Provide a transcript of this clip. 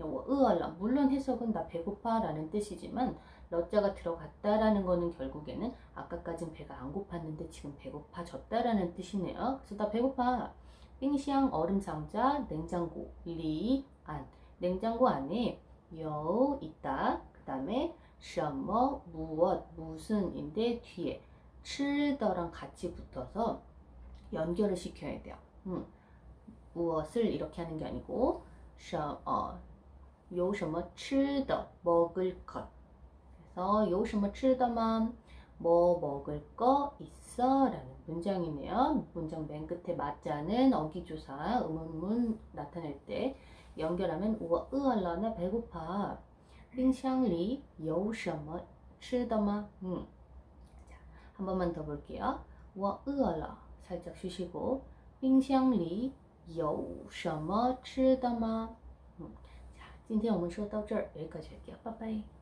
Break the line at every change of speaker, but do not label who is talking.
我饿了. 물론 해석은 나 배고파라는 뜻이지만 러자가 들어갔다라는 거는 결국에는 아까까진 배가 안 고팠는데 지금 배고파졌다라는 뜻이네요. 그래서 나 배고파. 빙샹 얼음 상자 냉장고 리 안. 냉장고 안에 여 있다. 그 다음에 什么 무엇 무슨인데 뒤에 吃더랑 같이 붙어서 연결을 시켜야 돼요. 음. 무엇을 이렇게 하는 게 아니고 什 어, 有什么吃的 먹을 것. 그래서 有什么吃的吗? 뭐 먹을 거 있어? 라는 문장이네요. 문장 맨 끝에 맞자는 어기조사 의문문 나타낼 때 연결하면 我饿了, 나 배고파. 冰箱里有什么吃的吗? 음. 자, 한 번만 더 볼게요. 我饿了. 살짝 쉬시고 冰箱里有什么吃的吗? 今天我们说到这儿，有一个小点，拜拜。